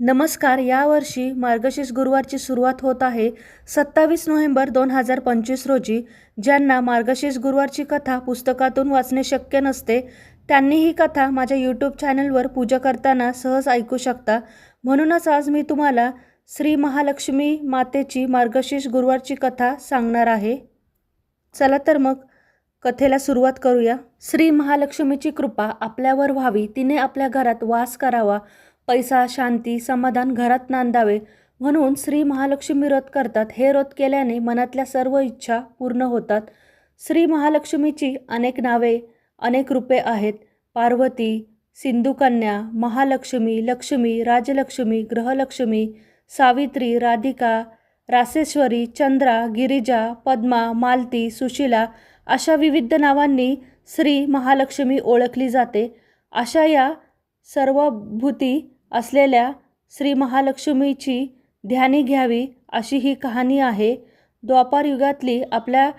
नमस्कार यावर्षी मार्गशीर्ष गुरुवारची सुरुवात होत आहे. सत्तावीस नोव्हेंबर दोन हजार पंचवीस रोजी ज्यांना मार्गशीर्ष गुरुवारची कथा पुस्तकातून वाचणे शक्य नसते त्यांनी ही कथा माझ्या यूट्यूब चॅनलवर पूजा करताना सहज ऐकू शकता. म्हणूनच आज मी तुम्हाला श्री महालक्ष्मी मातेची मार्गशीर्ष गुरुवारची कथा सांगणार आहे. चला तर मग कथेला सुरुवात करूया. श्री महालक्ष्मीची कृपा आपल्यावर व्हावी तिने आपल्या घरात वास करावा. पैसा शांती समाधान घरात नांदावे म्हणून श्री महालक्ष्मी व्रत करतात. हे व्रत केल्याने मनातल्या सर्व इच्छा पूर्ण होतात. श्री महालक्ष्मीची अनेक नावे अनेक रूपे आहेत. पार्वती सिंधुकन्या महालक्ष्मी लक्ष्मी राजलक्ष्मी ग्रहलक्ष्मी सावित्री राधिका रासेश्वरी चंद्रा गिरिजा पद्मा मालती सुशिला अशा विविध नावांनी श्री महालक्ष्मी ओळखली जाते. अशा या सर्व भूती असलेल्या श्री महालक्ष्मीची ध्यानी घ्यावी अशी ही कहाणी आहे. द्वापार युगातली आपल्या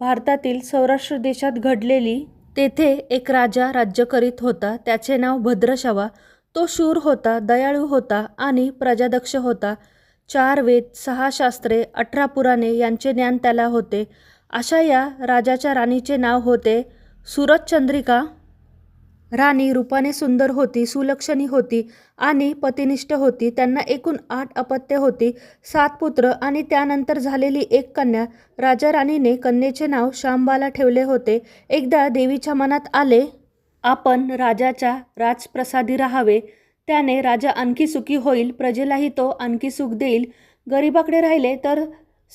भारतातील सौराष्ट्र देशात घडलेली तेथे एक राजा राज्य करीत होता. त्याचे नाव भद्रशवा. तो शूर होता दयाळू होता आणि प्रजादक्ष होता. चार वेद सहा शास्त्रे अठरा पुराणे यांचे ज्ञान त्याला होते. अशा या राजाच्या राणीचे नाव होते सूरजचंद्रिका राणी रूपाने सुंदर होती सुलक्षणी होती आणि पतिनिष्ठ होती. त्यांना एकूण आठ अपत्य होती सात पुत्र आणि त्यानंतर झालेली एक कन्या. राजा राणीने कन्येचे नाव शांबाला ठेवले होते. एकदा देवीच्या मनात आले आपण राजाच्या राजप्रसादी राहावे. त्याने राजा आणखी सुखी होईल प्रजेलाही तो आणखी सुख देईल. गरिबाकडे राहिले तर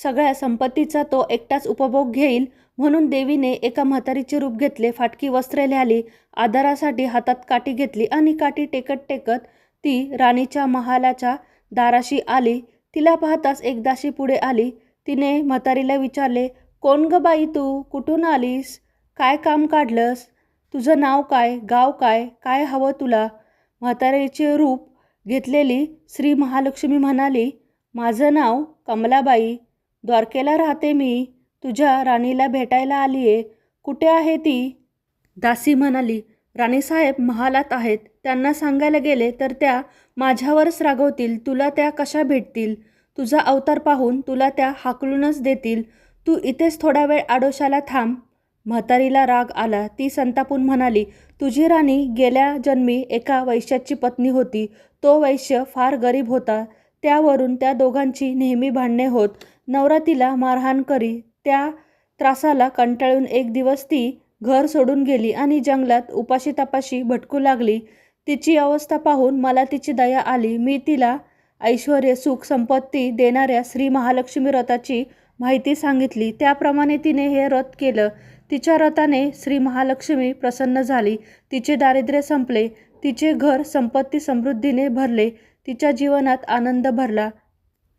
सगळ्या संपत्तीचा तो एकटाच उपभोग घेईल म्हणून देवीने एका म्हातारीचे रूप घेतले फाटकी वस्त्रे लिहाली आधारासाठी हातात काठी घेतली आणि काठी टेकत टेकत ती राणीच्या महालाच्या दाराशी आली. तिला पाहताच एकदाशी पुढे आली. तिने म्हातारीला विचारले कोण ग बाई तू? कुठून आलीस? काय काम काढलंस? तुझं नाव काय? गाव काय? काय हवं तुला? म्हातारीचे रूप घेतलेली श्री महालक्ष्मी म्हणाली माझं नाव कमलाबाई. द्वारकेला राहते मी. तुझ्या राणीला भेटायला आली आहे कुठे आहे ती? दासी म्हणाली राणीसाहेब महालात आहेत. त्यांना सांगायला गेले तर त्या माझ्यावरच रागवतील. तुला त्या कशा भेटतील? तुझा अवतार पाहून तुला त्या हाकलूनच देतील. तू इथेच थोडा वेळ आडोशाला थांब. म्हातारीला राग आला. ती संतापून म्हणाली तुझी राणी गेल्या जन्मी एका वैश्याची पत्नी होती. तो वैश्य फार गरीब होता. त्यावरून त्या दोघांची नेहमी भांडणे होत. नवरा तिला मारहाण करी त्या त्रासाला कंटाळून एक दिवस ती घर सोडून गेली आणि जंगलात उपाशी तपाशी भटकू लागली. तिची अवस्था पाहून मला तिची दया आली. मी तिला ऐश्वर सुख संपत्ती देणाऱ्या श्री महालक्ष्मी रथाची माहिती सांगितली. त्याप्रमाणे तिने हे रथ केलं. तिच्या रथाने श्री महालक्ष्मी प्रसन्न झाली. तिचे दारिद्र्य संपले. तिचे घर संपत्ती समृद्धीने भरले. तिच्या जीवनात आनंद भरला.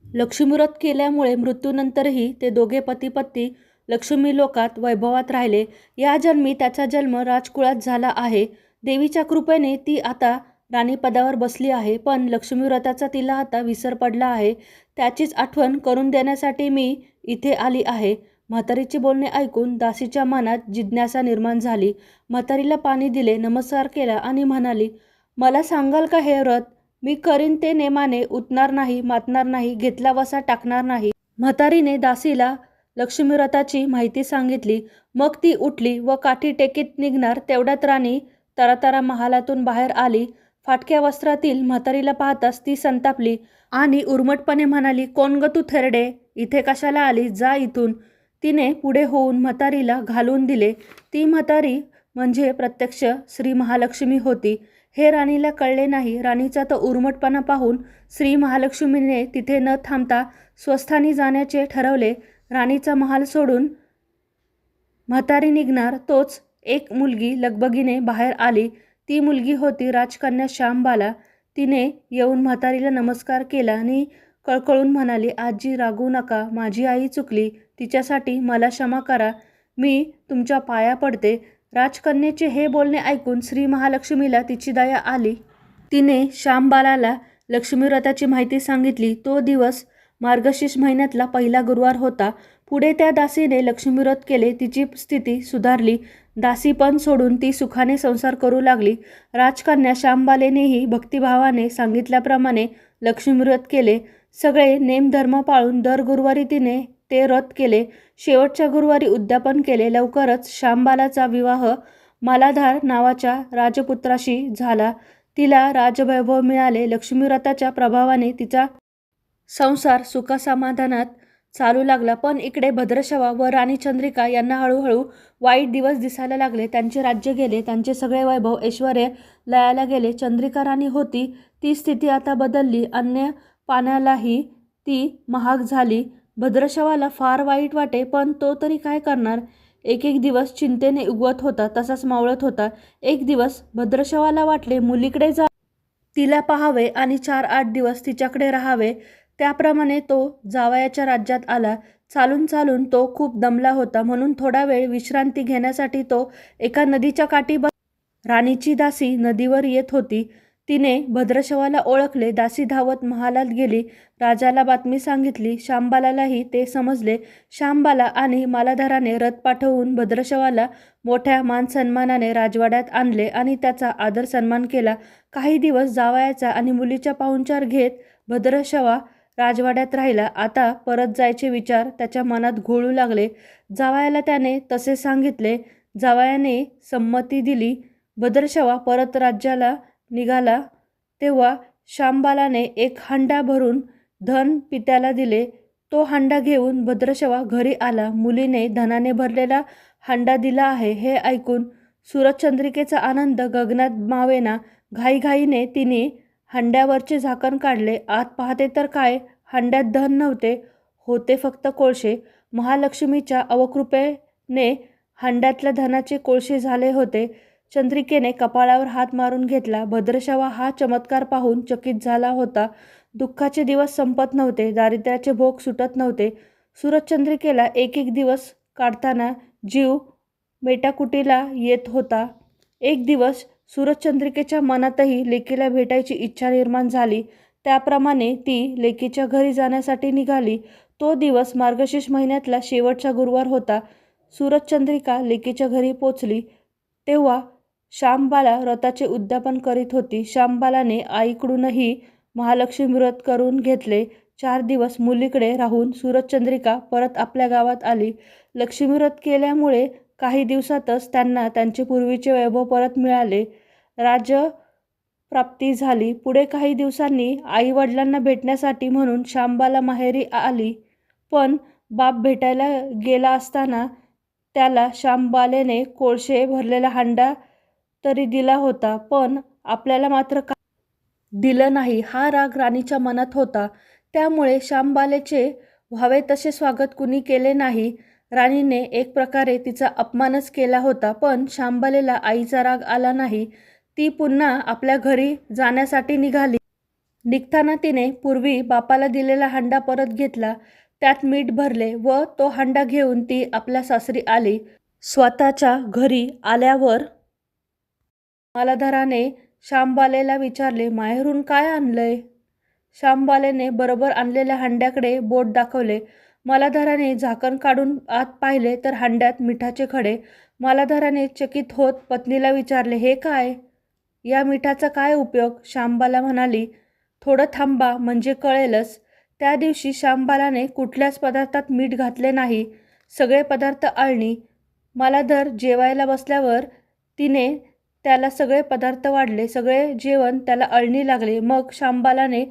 लक्ष्मीव्रत केल्यामुळे मृत्यूनंतरही ते दोघे पतीपत्नी लक्ष्मी लोकात वैभवात राहिले. या जन्मी त्याचा जन्म राजकुळात झाला आहे. देवीच्या कृपेने ती आता राणीपदावर बसली आहे पण लक्ष्मीव्रताचा तिला आता विसर पडला आहे. त्याचीच आठवण करून देण्यासाठी मी इथे आली आहे. म्हातारीचे बोलणे ऐकून दासीच्या मनात जिज्ञासा निर्माण झाली. म्हातारीला पाणी दिले नमस्कार केला आणि म्हणाली मला सांगाल का हे व्रत? मी करीन ते नेमाने उतणार नाही मातणार नाही घेतला वसा टाकणार नाही. म्हातारीने दासीला लक्ष्मीव्रताची माहिती सांगितली. मग ती उठली व काठी टेकीत निघणार तेवढ्यात राणी तरातरा महालातून बाहेर आली. फाटक्या वस्त्रातील म्हातारीला पाहताच ती संतापली आणि उर्मटपणे म्हणाली कोण ग तू थेरडे? इथे कशाला आली? जा इथून. तिने पुढे होऊन म्हातारीला घालून दिले. ती म्हातारी म्हणजे प्रत्यक्ष श्री महालक्ष्मी होती. हे राणीला कळले नाही. राणीचा तो उर्मटपणा पाहून श्री महालक्ष्मीने तिथे न थांबता स्वस्थानी जाण्याचे ठरवले. राणीचा महाल सोडून म्हातारी निघणार तोच एक मुलगी लगबगीने बाहेर आली. ती मुलगी होती राजकन्या श्यामबाला. तिने येऊन म्हातारीला नमस्कार केला आणि कळकळून म्हणाली आजी रागू नका. माझी आई चुकली. तिच्यासाठी मला क्षमा करा. मी तुमच्या पाया पडते. राजकन्येचे हे बोलणे ऐकून श्री महालक्ष्मीला तिची दया आली. तिने श्यामबालाला लक्ष्मीव्रताची माहिती सांगितली. तो दिवस मार्गशीर्ष महिन्यातला पहिला गुरुवार होता. पुढे त्या दासीने लक्ष्मीव्रत केले. तिची स्थिती सुधारली. दासीपण सोडून ती सुखाने संसार करू लागली. राजकन्या श्यामबालेनेही भक्तिभावाने सांगितल्याप्रमाणे लक्ष्मीव्रत केले. सगळे नेमधर्म पाळून दर गुरुवारी तिने ते रद्द केले. शेवटच्या गुरुवारी उद्यापन केले. लवकरच श्यामबालाचा विवाह मालाधार नावाच्या राजपुत्राशी झाला. तिला राजवैभव मिळाले. लक्ष्मीव्रताच्या प्रभावाने तिचा संसार सुखसमाधानात चालू लागला. पण इकडे भद्रशवा व राणी चंद्रिका यांना हळूहळू वाईट दिवस दिसायला लागले. त्यांचे राज्य गेले. त्यांचे सगळे वैभव ऐश्वर लयाला गेले. चंद्रिका राणी होती. ती स्थिती आता बदलली. अन्य पाण्यालाही ती महाग झाली. भद्रशवाला फार वाईट वाटे पण तो तरी काय करणार? एक एक दिवस चिंतेने उगवत होता तसाच मावळत होता. एक दिवस भद्रशवाला वाटले मुलीकडे जा. तिला पाहावे आणि चार आठ दिवस तिच्याकडे राहावे. त्याप्रमाणे तो जावयाच्या राज्यात आला. चालून चालून तो खूप दमला होता. म्हणून थोडा वेळ विश्रांती घेण्यासाठी तो एका नदीच्या काठी बस राणीची दासी नदीवर येत होती. तिने भद्रशवाला ओळखले दासी धावत महालात गेली राजाला बातमी सांगितली शांबालालाही ते समजले. शांबाला आणि मालाधाराने रथ पाठवून भद्रशवाला मोठ्या मानसन्मानाने राजवाड्यात आणले आणि त्याचा आदर सन्मान केला. काही दिवस जावयाचा आणि मुलीचा पाहुणचार घेत भद्रशवा राजवाड्यात राहिला. आता परत जायचे विचार त्याच्या मनात घोळू लागले. जावयाला त्याने तसे सांगितले जावयाने संमती दिली. भद्रशवा परत राज्याला निघाला तेव्हा शांबालाने एक हांडा भरून धन पित्याला दिले. तो हांडा घेऊन भद्रशवा घरी आला. मुलीने धनाने भरलेला हांडा दिला आहे. हे ऐकून सूरजचंद्रिकेचा आनंद गगनात मावेना घाईघाईने तिने हांड्यावरचे झाकण काढले. आत पाहते तर काय? हांड्यात धन नव्हते. होते फक्त कोळशे. महालक्ष्मीच्या अवकृपेने हांड्यातल्या धनाचे कोळशे झाले होते. चंद्रिकेने कपाळावर हात मारून घेतला. भद्रशवा हा चमत्कार पाहून चकित झाला होता. दुःखाचे दिवस संपत नव्हते. दारिद्र्याचे भोग सुटत नव्हते. सूरजचंद्रिकेला एक एक दिवस काढताना जीव मेटाकुटीला येत होता. एक दिवस सूरजचंद्रिकेच्या मनातही लेकीला भेटायची इच्छा निर्माण झाली. त्याप्रमाणे ती लेकीच्या घरी जाण्यासाठी निघाली. तो दिवस मार्गशीर्ष महिन्यातला शेवटचा गुरुवार होता. सूरजचंद्रिका लेकीच्या घरी पोचली. तेव्हा श्यामबाला व्रताचे उद्यापन करीत होती. श्यामबालाने आईकडूनही महालक्ष्मी व्रत करून घेतले. चार दिवस मुलीकडे राहून सूरजचंद्रिका परत आपल्या गावात आली. लक्ष्मी व्रत केल्यामुळे काही दिवसातच त्यांना त्यांचे पूर्वीचे वैभव परत मिळाले. राजप्राप्ती झाली. पुढे काही दिवसांनी आई वडिलांना भेटण्यासाठी म्हणून श्यामबाला माहेरी आली. पण बाप भेटायला गेला असताना त्याला श्यामबालेने कोळशे भरलेला हांडा तरी दिला होता पण आपल्याला मात्र का दिलं नाही? हा राग राणीच्या मनात होता. त्यामुळे श्यामबालेचे व्हावे तसे स्वागत कुणी केले नाही. राणीने एक प्रकारे तिचा अपमानच केला होता पण श्यामबालेला आईचा राग आला नाही. ती पुन्हा आपल्या घरी जाण्यासाठी निघाली. निघताना तिने पूर्वी बापाला दिलेला हांडा परत घेतला. त्यात मीठ भरले व तो हांडा घेऊन ती आपल्या सासरी आली. स्वतःच्या घरी आल्यावर मालाधाराने श्यामबालेला विचारले माहेरून काय आणलंय? श्यामबालेने बरोबर आणलेल्या हांड्याकडे बोट दाखवले. मालाधाराने झाकण काढून आत पाहिले तर हांड्यात मिठाचे खडे. मालाधाराने चकित होत पत्नीला विचारले हे काय? या मिठाचा काय उपयोग? श्यामबाला म्हणाली थोडं थांबा म्हणजे कळेलच. त्या दिवशी श्यामबालाने कुठल्याच पदार्थात मीठ घातले नाही. सगळे पदार्थ आळणी. मालाधर जेवायला बसल्यावर तिने त्याला सगळे पदार्थ वाढले सगळे जेवण त्याला अळणी लागले मग शांबालाने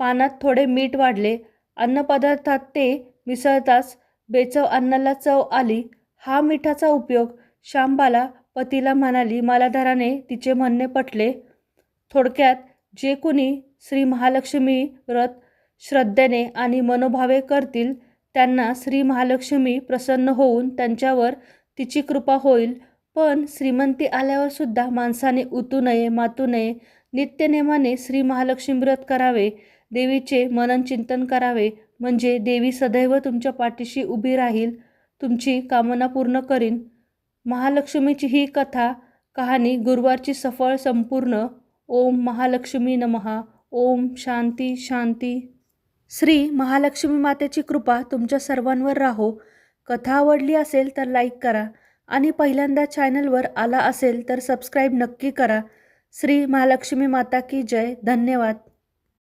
पानात थोडे मीठ वाढले. अन्नपदार्थात ते मिसळताच बेचव अन्नाला चव आली. हा मिठाचा उपयोग शांबाला पतीला म्हणाली मालाधाराने तिचे म्हणणे पटले. थोडक्यात जे कुणी श्री महालक्ष्मी व्रत श्रद्धेने आणि मनोभावे करतील त्यांना श्री महालक्ष्मी प्रसन्न होऊन त्यांच्यावर तिची कृपा होईल. पण श्रीमंती आल्यावर सुद्धा माणसाने उतू नये मातू नये. नित्यनेमाने श्री महालक्ष्मी व्रत करावे देवीचे मनन चिंतन करावे. म्हणजे देवी सदैव तुमच्या पाठीशी उभी राहील तुमची कामना पूर्ण करीन. महालक्ष्मीची ही कथा कहाणी गुरुवारची सफळ संपूर्ण. ओम महालक्ष्मी नमहा ओम शांती शांती. श्री महालक्ष्मी मातेची कृपा तुमच्या सर्वांवर राहो. कथा आवडली असेल तर लाईक करा. आणि पहिल्यांदा चॅनलवर आला असेल तर सबस्क्राईब नक्की करा. श्री महालक्ष्मी माता की जय. धन्यवाद.